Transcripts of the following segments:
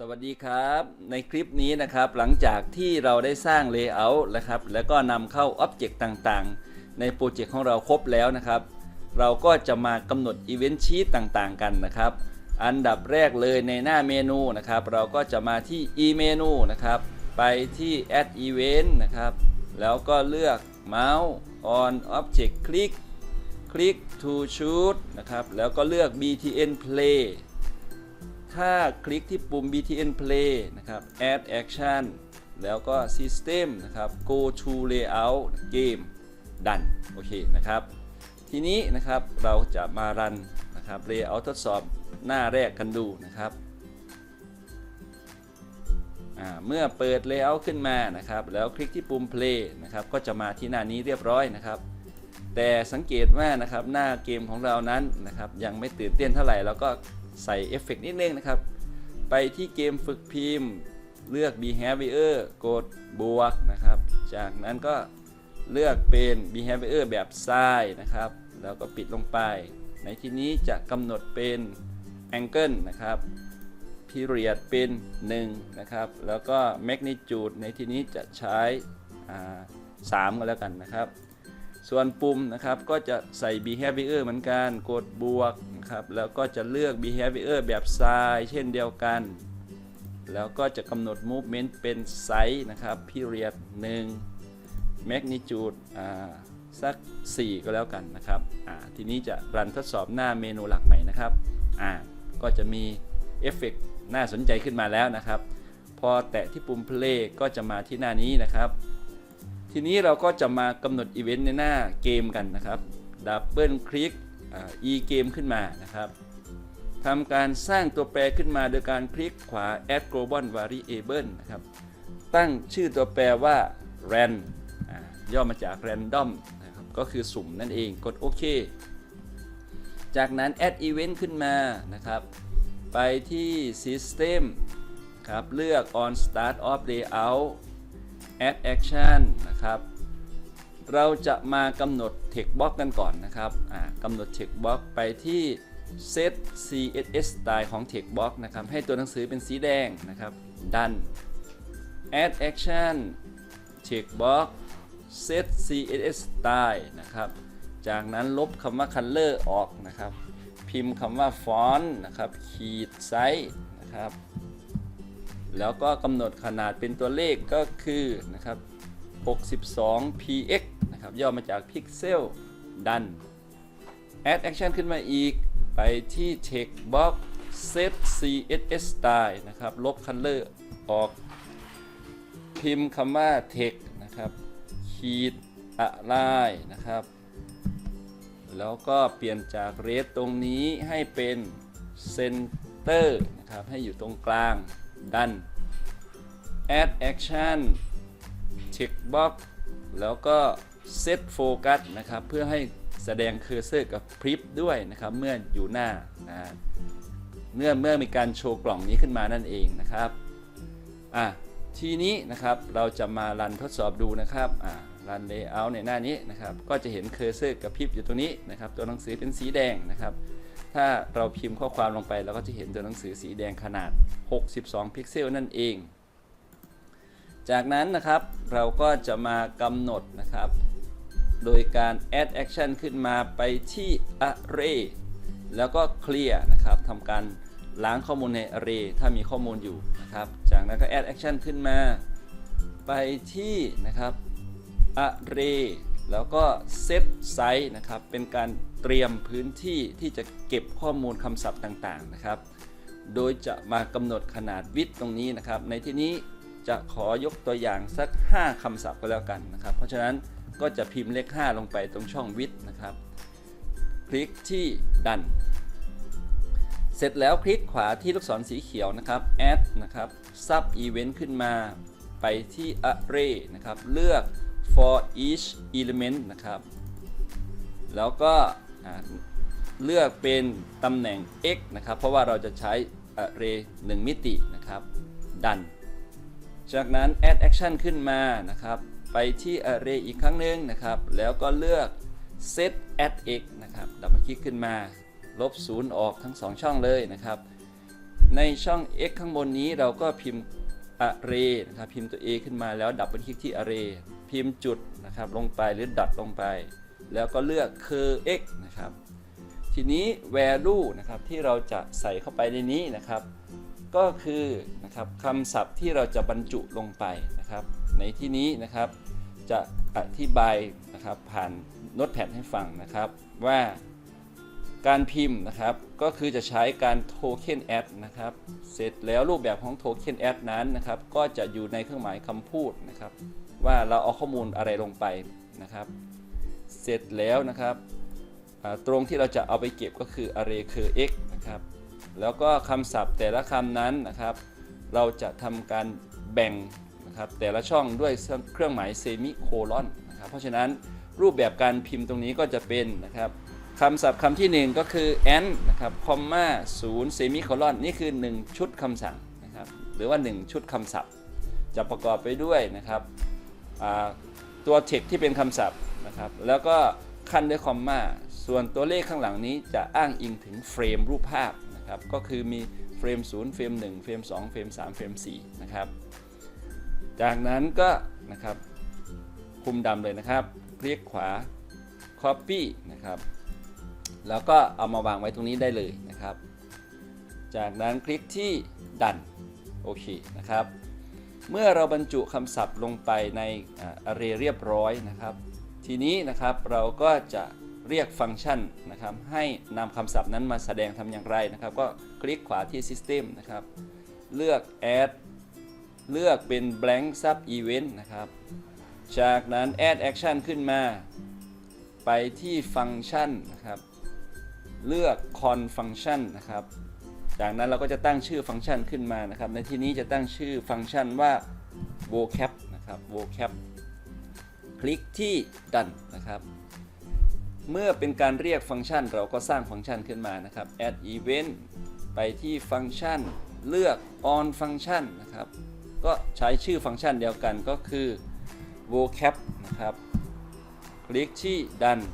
สวัสดีครับในคลิปนี้นะครับหลังจากที่เราได้สร้าง Layout นะครับแล้วก็นำเข้า Object ต่างๆ ในโปรเจกต์ของเราครบแล้วนะครับ เราก็จะมากำหนด Event Sheet ต่างๆ กันนะครับ อันดับแรกเลยในหน้าเมนูนะครับ เราก็จะมาที่ e menu นะครับไปที่ add event นะครับ แล้วก็เลือก mouse on object click click to shoot นะครับแล้วก็เลือก btn play ถ้าคลิกที่ปุ่ม btn play นะครับ add action แล้วก็ system นะครับ go to layout game done โอเคนะครับ ทีนี้นะครับเราจะมารันนะครับ layout ทดสอบหน้าแรกกันดูนะครับเมื่อเปิด layout ขึ้นมานะครับ แล้วคลิกที่ปุ่ม play นะครับ ก็จะมาที่หน้านี้เรียบร้อยนะครับแต่สังเกตว่านะครับหน้าเกมของเรานั้นนะครับยังไม่ตื่นเต้นเท่าไหร่เราก็ ใส่เอฟเฟกต์นิดนึงนะครับ ไปที่เกมฝึกพิมพ์ เลือก behavior กดบวกนะครับ จากนั้นก็เลือกเป็น behavior แบบซ้ายนะครับ แล้วก็ปิดลงไป ในที่นี้จะกำหนดเป็น angle นะครับ period เป็น 1 นะครับ แล้วก็ magnitude ในที่นี้จะใช้อ่า3ก็แล้วกันนะครับ ส่วนปุ่มนะครับก็จะใส่ behavior เหมือนกัน กดบวก นะครับ แล้วก็จะเลือก behavior แบบซ้ายเช่นเดียวกัน แล้วก็จะกำหนด movement เป็น size นะครับ period 1 magnitude อ่าสัก 4 ก็แล้วกันนะครับอ่าทีนี้จะรันทดสอบหน้าเมนูหลักใหม่นะครับอ่าก็จะมีเอฟเฟกน่าสนใจขึ้นมาแล้วนะครับ พอแตะที่ปุ่ม play ก็จะมาที่หน้านี้นะครับ ทีนี้เราก็จะมากำหนดอีเวนต์ในหน้าเกมกันนะครับดับเบิลคลิก e เกมขึ้นมานะครับทำการสร้างตัวแปรขึ้นมาโดยการคลิกขวา add global variable นะครับ ตั้งชื่อตัวแปรว่า ran อ่าย่อมาจาก random นะครับ ก็คือสุ่มนั่นเอง กดโอเค จากนั้น add event ขึ้นมานะครับ ไปที่ system ครับ เลือก on start of layout add action นะครับ เราจะมากำหนด text box กันก่อนนะครับกำหนด text box ไปที่ set css style ของ text box นะครับ ให้ตัวหนังสือเป็นสีแดงนะครับ done add action text box set css style นะครับ จากนั้นลบคำว่า color ออกนะครับ พิมพ์คำว่า font นะครับขีดไซส์นะครับแล้วก็กำหนดขนาดเป็นตัวเลขก็คือนะครับ 62 px นะครับ ย่อมาจาก pixel ดัน add action ขึ้นมาอีก ไปที่ text box set css style นะครับ ลบ color ออก พิมพ์คำว่า text นะครับขีดอะไรนะครับ แล้วก็เปลี่ยนจาก red ตรงนี้ให้เป็น center นะครับ ให้อยู่ตรงกลางดัน add action check box แล้วก็ set focus นะครับ เพื่อให้แสดงเคอร์เซอร์กับพริบด้วยนะครับ เมื่ออยู่หน้านะเมื่อเมื่อมีการโชว์กล่องนี้ขึ้นมานั่นเองนะครับอะทีนี้นะครับเราจะมารันทดสอบดูนะครับอะรัน layout ในหน้านี้นะครับ ก็จะเห็นเคอร์เซอร์กับพริบอยู่ตรงนี้นะครับ ตัวหนังสือเป็นสีแดงนะครับ ถ้าเราพิมพ์ข้อความลงไปเราก็จะเห็นตัวหนังสือสีแดงขนาด 62 พิกเซลนั่นเอง จากนั้นนะครับเราก็จะมากำหนดนะครับ โดยการ add action ขึ้นมาไปที่ array แล้วก็ clear นะครับทำการล้างข้อมูลใน array ถ้ามีข้อมูลอยู่นะครับ จากนั้นก็ add action ขึ้นมาไปที่นะครับ array แล้วก็ set size นะครับ เป็นการเตรียมพื้นที่ที่จะเก็บข้อมูลคำศัพท์ต่างๆนะครับ โดยจะมากำหนดขนาดวิดตรงนี้นะครับ ในที่นี้ จะขอยกตัวอย่างสัก 5คำศัพท์ก็แล้วกันนะครับ เพราะฉะนั้นก็จะพิมพ์เลข 5 ลงไปตรงช่องวิดนะครับ คลิกที่ดัน เสร็จแล้วคลิกขวาที่ลูกศรสีเขียวนะครับ add นะครับ sub event ขึ้นมาไปที่ array นะครับ เลือก for each element นะครับ แล้วก็เลือกเป็นตำแหน่ง x นะครับ เพราะว่าเราจะใช้ array 1 มิตินะครับ ดัน จากนั้น add action ขึ้นมานะครับ ไปที่ array อีกครั้งหนึ่งนะครับ แล้วก็เลือก set at x นะครับ ดับเบิลคลิกขึ้นมา ลบ0ออกทั้ง 2 ช่องเลยนะครับ ในช่อง x ข้างบนนี้เราก็พิมพ์ array นะครับ พิมพ์ตัว a ขึ้นมาแล้วดับเบิลคลิกที่ array พิมพ์จุดนะครับ ลงไปหรือดัดลงไป แล้วก็เลือก cur x นะครับ ทีนี้ value นะครับ ที่เราจะใส่เข้าไปในนี้นะครับ ก็คือนะครับคำศัพท์ที่เราจะบรรจุลงไปนะครับ ในที่นี้นะครับจะอธิบายนะครับผ่านโน้ตแพดให้ฟังนะครับว่าการพิมพ์นะครับก็คือจะใช้การโทเค็นแอดนะครับเสร็จแล้วรูปแบบของโทเค็นแอดนั้นนะครับก็จะอยู่ในเครื่องหมายคำพูดนะครับ ว่าเราเอาข้อมูลอะไรลงไปนะครับ เสร็จแล้วนะครับตรงที่เราจะเอาไปเก็บก็คือ array คือ x นะครับ แล้วก็คำศัพท์แต่ละคำนั้นนะครับ เราจะทำการแบ่งนะครับแต่ละช่องด้วยเครื่องหมายเซมิโคลอนนะครับเพราะฉะนั้นรูปแบบการพิมพ์ตรงนี้ก็จะเป็นนะครับคำศัพท์คำที่ 1 ก็คือ and นะครับคอมมาศูนย์เซมิโคลอนนี่คือ 1 ชุดคำสั่งนะครับหรือว่า 1 ชุดคำศัพท์ จะประกอบไปด้วยนะครับตัว text ที่เป็นคำศัพท์นะครับแล้วก็ขั้นด้วยคอมมาส่วนตัวเลขข้างหลังนี้จะอ้างอิงถึงเฟรมรูปภาพ นะครับก็คือมีเฟรม 0 เฟรม 1 เฟรม 2 เฟรม 3 เฟรม 4 นะครับ จากนั้นก็นะครับคุมดำเลยนะครับ คลิกขวา Copy นะครับ แล้วก็เอามาวางไว้ตรงนี้ได้เลยนะครับ จากนั้นคลิกที่ดันโอเคนะครับ เมื่อเราบรรจุคำศัพท์ลงไปในอา array เรียบร้อยนะครับ ทีนี้นะครับเราก็จะ เรียกฟังก์ชันนะครับ ให้นำคำศัพท์นั้นมาแสดงทำอย่างไรนะครับ ก็คลิกขวาที่ System นะครับ เลือก Add เลือกเป็น blank sub event นะครับ จากนั้น add action ขึ้นมา ไปที่ฟังก์ชันนะครับ เลือก con function นะครับ จากนั้นเราก็จะตั้งชื่อฟังก์ชันขึ้นมานะครับ ในที่นี้จะตั้งชื่อฟังก์ชันว่า vocab นะครับ vocab คลิกที่ done นะครับ เมื่อเป็นการเรียกฟังก์ชัน เราก็สร้างฟังก์ชันขึ้นมานะครับ add event ไปที่ฟังก์ชัน เลือก on function นะครับ ก็ใช้ชื่อฟังก์ชันเดียวกันก็คือ vocab นะครับ คลิกที่ done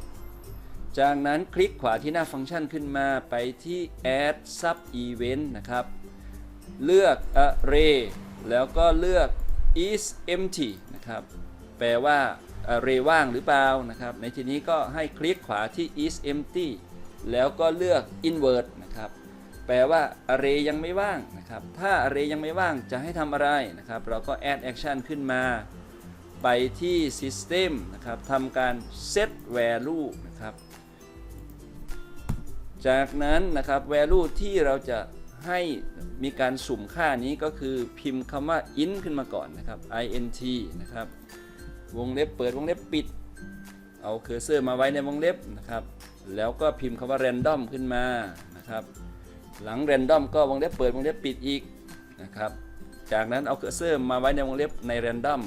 จากนั้นคลิกขวาที่หน้าฟังก์ชันขึ้นมาไปที่ add sub event นะครับ เลือก array แล้วก็เลือก is empty นะครับ แปลว่า array ว่างหรือเปล่านะครับ ในที่นี้ก็ให้คลิกขวาที่ is empty แล้วก็เลือก invert นะครับ แปลว่า array ยังไม่ว่างนะครับ ถ้า array ยังไม่ว่างจะให้ทำอะไรนะครับ เราก็ add action ขึ้นมา ไปที่ system นะครับทำการ set value นะครับ จากนั้นนะครับ value ที่เราจะให้มีการสุ่มค่านี้ก็คือพิมพ์คำว่า int ขึ้นมาก่อนนะครับ int นะครับ วงเล็บเปิดวงเล็บปิด เอาเคอร์เซอร์มาไว้ในวงเล็บนะครับ แล้วก็พิมพ์คำว่า random ขึ้นมานะครับ หลัง random ก็วงเล็บเปิดวงเล็บปิดอีกนะครับ จากนั้นเอาเคอร์เซอร์มาไว้ในวงเล็บใน random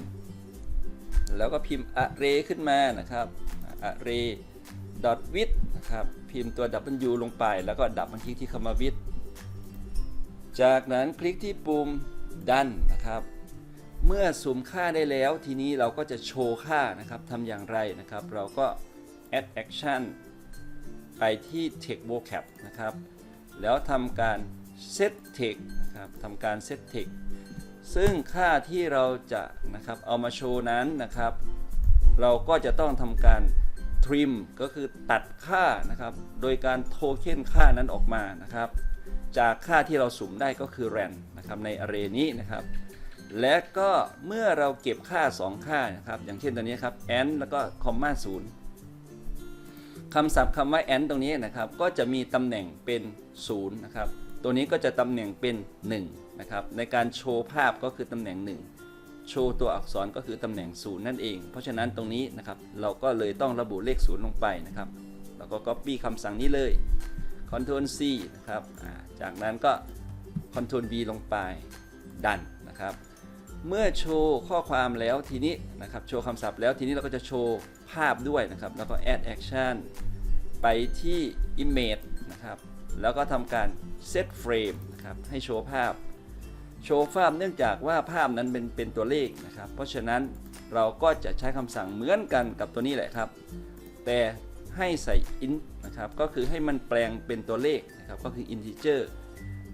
แล้วก็พิมพ์ array ขึ้นมานะครับ array dot with นะครับ พิมพ์ตัว w ลงไป แล้วก็ดับมันคลิกที่คำว่า with จากนั้นคลิกที่ปุ่ม done นะครับ เมื่อสุ่มค่าได้แล้ว ทีนี้เราก็จะโชว์ค่านะครับทำอย่างไรนะครับ เราก็ add action ไปที่ text vocab นะครับ แล้วทำการ set text นะครับทำการ set text ซึ่งค่าที่เราจะนะครับเอามาโชว์นั้นนะครับ เราก็จะต้องทำการ trim ก็คือตัดค่านะครับ โดยการโทเค็นค่านั้นออกมานะครับ จากค่าที่เราสุ่มได้ก็คือ ran นะครับใน array นี้นะครับ และก็เมื่อเราเก็บค่า 2 ค่านะครับอย่างเช่นตัวนี้ครับ and แล้วก็คอมมาศูนย์คำศัพท์คำว่า and ตรงนี้นะครับก็จะมีตำแหน่งเป็น0นะครับตัวนี้ก็จะตำแหน่งเป็น1นะครับในการโชว์ภาพก็คือตำแหน่ง 1 โชว์ตัวอักษรก็คือตำแหน่ง0นั่นเอง เพราะฉะนั้นตรงนี้นะครับเราก็เลยต้องระบุเลข0ลงไปนะครับแล้วก็ copy คำสั่งนี้เลย Ctrl C นะครับจากนั้นก็ Ctrl V ลงไปดันนะครับ เมื่อโชว์ข้อความแล้วทีนี้นะครับโชว์คำศัพท์แล้วทีนี้เราก็จะโชว์ภาพด้วยนะครับ แล้วก็ add action ไปที่ image นะครับ แล้วก็ทำการ set frame นะครับให้โชว์ภาพ โชว์ภาพเนื่องจากว่าภาพนั้นเป็นเป็นตัวเลขนะครับ เพราะฉะนั้นเราก็จะใช้คำสั่งเหมือนกันกับตัวนี้แหละครับ แต่ให้ใส่ int นะครับก็คือให้มันแปลงเป็นตัวเลขนะครับก็คือ integer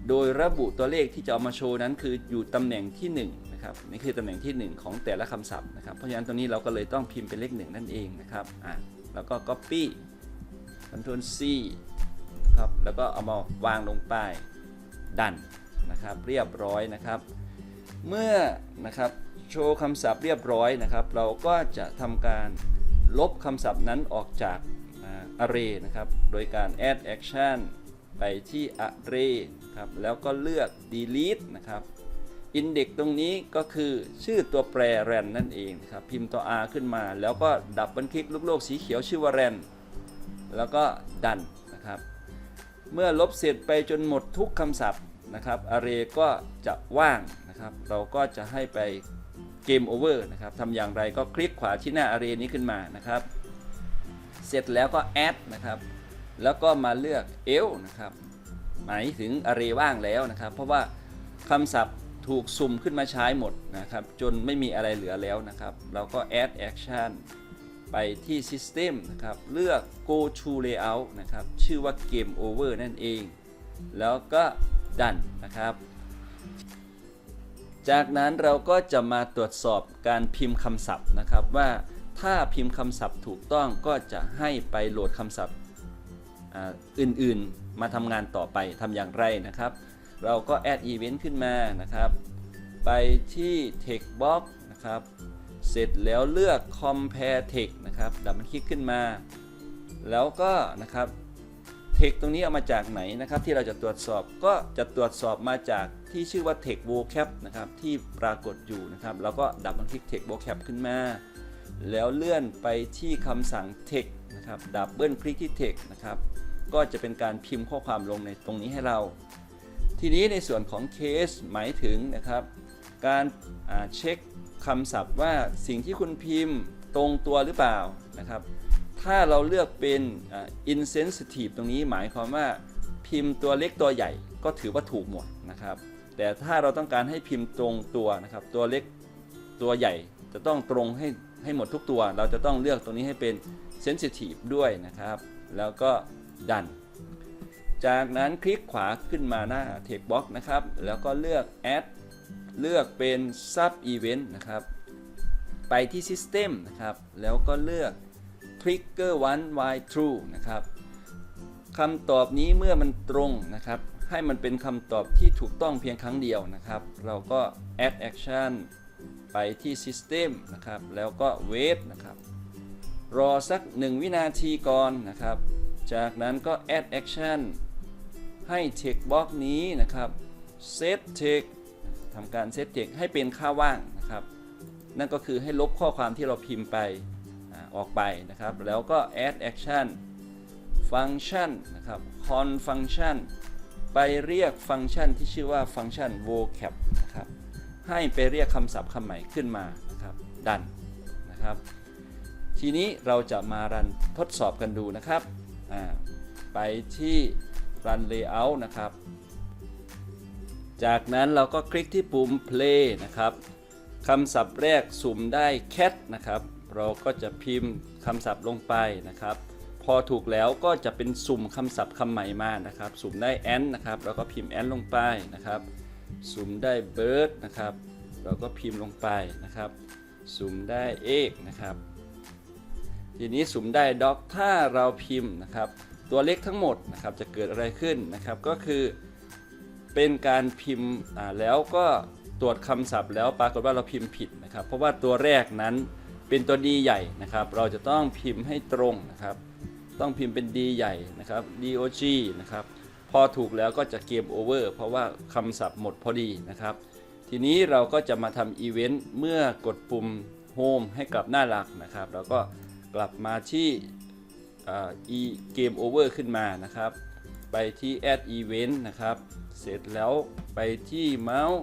โดยระบุตัวเลขที่จะเอามาโชว์นั้นคืออยู่ตำแหน่งที่ 1 นะครับนี่คือตำแหน่งที่ 1 ของแต่ละคำศัพท์นะครับเพราะฉะนั้นตรงนี้เราก็เลยต้องพิมพ์เป็นเลขหนึ่งนั่นเองนะครับอะแล้วก็ copy Ctrl C นะครับแล้วก็เอามาวางลงไปดันนะครับเรียบร้อยนะครับ เมื่อนะครับโชว์คำศัพท์เรียบร้อยนะครับ เราก็จะทำการลบคำศัพท์นั้นออกจากอา array นะครับ โดยการ add action ไปที่ array ครับแล้วก็เลือก delete นะครับ index ตรงนี้ก็คือชื่อตัวแปร ran นั่นเองครับพิมพ์ตัว r ขึ้นมา แล้วก็ดับเบิลคลิกลูกโลกสีเขียวชื่อว่า ran แล้วก็ดันนะครับ เมื่อลบเสร็จไปจนหมดทุกคำศัพท์นะครับ array ก็จะว่างนะครับ เราก็จะให้ไปเกมโอเวอร์นะครับทำอย่างไรก็คลิกขวาที่หน้า array นี้ขึ้นมานะครับ เสร็จแล้วก็ add นะครับ แล้วก็มาเลือก else นะครับ หมายถึง array ว่างแล้วนะครับ เพราะว่าคำศัพท์ ถูกสุ่มขึ้นมาใช้หมดนะครับ จนไม่มีอะไรเหลือแล้วนะครับ เราก็ add action ไปที่ system นะครับ เลือก go to layout นะครับ ชื่อว่า game over นั่นเอง แล้วก็ดันนะครับ จากนั้นเราก็จะมาตรวจสอบการพิมพ์คำศัพท์นะครับว่าถ้าพิมพ์คำศัพท์ถูกต้องก็จะให้ไปโหลดคำศัพท์อื่นๆ มาทำงานต่อไปทำอย่างไรนะครับ เราก็ add event ขึ้นมานะครับ ไปที่ text box นะครับ เสร็จแล้วเลือก compare text นะครับดับมันคลิกขึ้นมา แล้วก็นะครับ text ตรงนี้เอามาจากไหนนะครับ ที่เราจะตรวจสอบก็จะตรวจสอบมาจากที่ชื่อว่า text vocab นะครับที่ปรากฏอยู่นะครับแล้วก็ดับมันคลิก text vocab ขึ้นมา แล้วเลื่อนไปที่คำสั่ง text นะครับดับเบิลคลิกที่ text นะครับก็จะเป็นการพิมพ์ข้อความลงในตรงนี้ให้เรา ทีนี้ในส่วนของเคสหมายถึงนะครับ การเช็คคำศัพท์ว่าสิ่งที่คุณพิมพ์ตรงตัวหรือเปล่านะครับ ถ้าเราเลือกเป็นอ่า insensitive ตรงนี้หมายความว่าพิมพ์ตัวเล็กตัวใหญ่ก็ถือว่าถูกหมดนะครับ แต่ถ้าเราต้องการให้พิมพ์ตรงตัวนะครับ ตัวเล็กตัวใหญ่จะต้องตรงให้ให้หมดทุกตัว เราจะต้องเลือกตรงนี้ให้เป็น sensitive ด้วยนะครับ แล้วก็ดัน จากนั้นคลิกขวาขึ้นมาหน้า text box นะครับ แล้วก็เลือก add เลือกเป็น sub event นะครับ ไปที่ system นะครับ แล้วก็เลือก trigger one while true นะครับคำตอบนี้เมื่อมันตรงนะครับ ให้มันเป็นคำตอบที่ถูกต้องเพียงครั้งเดียวนะครับ เราก็ add action ไปที่ system นะครับ แล้วก็ wait นะครับ รอสัก 1 วินาทีก่อนนะครับ จากนั้นก็ add action ให้ text box นี้นะครับ set text ทำการ set text ให้เป็นค่าว่างนะครับ นั่นก็คือให้ลบข้อความที่เราพิมพ์ไปออกไปนะครับ แล้วก็ add action function นะครับ con function ไปเรียกฟังก์ชันที่ชื่อว่าฟังก์ชัน vocab นะครับ ให้ไปเรียกคำศัพท์คำใหม่ขึ้นมานะครับดันนะครับ ทีนี้เราจะมารันทดสอบกันดูนะครับ ไปที่ run layout นะครับ จากนั้นเราก็คลิกที่ปุ่ม play นะครับคำศัพท์แรกสุ่มได้ cat นะครับ เราก็จะพิมพ์คำศัพท์ลงไปนะครับ พอถูกแล้วก็จะเป็นสุ่มคำศัพท์คำใหม่มานะครับ สุ่มได้ ant นะครับเราก็พิมพ์ ant ลงไปนะครับ สุ่มได้ bird นะครับ เราก็พิมพ์ลงไปนะครับ สุ่มได้ egg นะครับทีนี้สุ่มได้ dog ถ้าเราพิมพ์นะครับ ตัวเลขทั้งหมดนะครับจะเกิดอะไรขึ้นนะครับก็คือ เป็นการพิมพ์อ่าแล้วก็ตรวจคำศัพท์ แล้วปรากฏว่าเราพิมพ์ผิดนะครับ เพราะว่าตัวแรกนั้นเป็นตัว D ใหญ่นะครับ เราจะต้องพิมพ์ให้ตรงนะครับ ต้องพิมพ์เป็น D ใหญ่นะครับ DOG นะครับพอถูกแล้วก็จะเกมโอเวอร์เพราะว่าคำศัพท์หมดพอดีนะครับ ทีนี้เราก็จะมาทำอีเวนต์เมื่อกดปุ่ม Home ให้กลับหน้าหลักนะครับ แล้วก็กลับมาที่ อ่า e game over ขึ้นมานะครับ ไปที่ add event นะครับ เสร็จแล้วไปที่เมาส์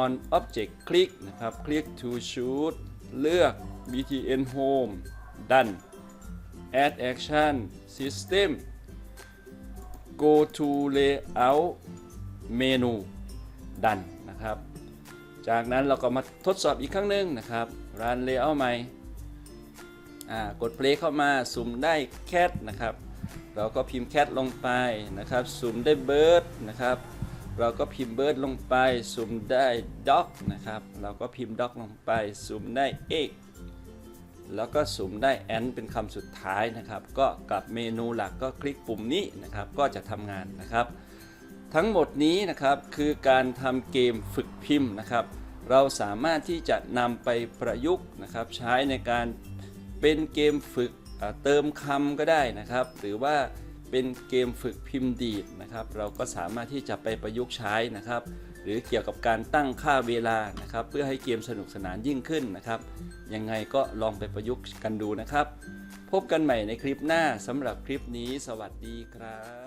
on object click นะครับ click to shoot เลือก btn home done add action system go to layout menu done นะครับ จากนั้นเราก็มาทดสอบอีกครั้งหนึ่งนะครับ run layout ใหม่ กด play เข้ามาสุ่มได้ cat นะครับ เราก็พิมพ์ cat ลงไปนะครับ สุ่มได้ bird นะครับ เราก็พิมพ์เบิร์ดลงไป สุ่มได้ด็อกนะครับ เราก็พิมพ์ด็อกลงไป สุ่มได้เอกแล้วก็สุ่มได้แอนเป็นคำสุดท้ายนะครับ ก็กลับเมนูหลักก็คลิกปุ่มนี้นะครับ ก็จะทำงานนะครับ ทั้งหมดนี้นะครับคือการทำเกมฝึกพิมพ์นะครับ เราสามารถที่จะนำไปประยุกต์นะครับ ใช้ในการ เป็นเกมฝึกเติมคำก็ได้นะครับ หรือว่าเป็นเกมฝึกพิมพ์ดีดนะครับ เราก็สามารถที่จะไปประยุกต์ใช้นะครับ หรือเกี่ยวกับการตั้งค่าเวลานะครับ เพื่อให้เกมสนุกสนานยิ่งขึ้นนะครับ ยังไงก็ลองไปประยุกต์กันดูนะครับ พบกันใหม่ในคลิปหน้าสำหรับคลิปนี้ สวัสดีครับ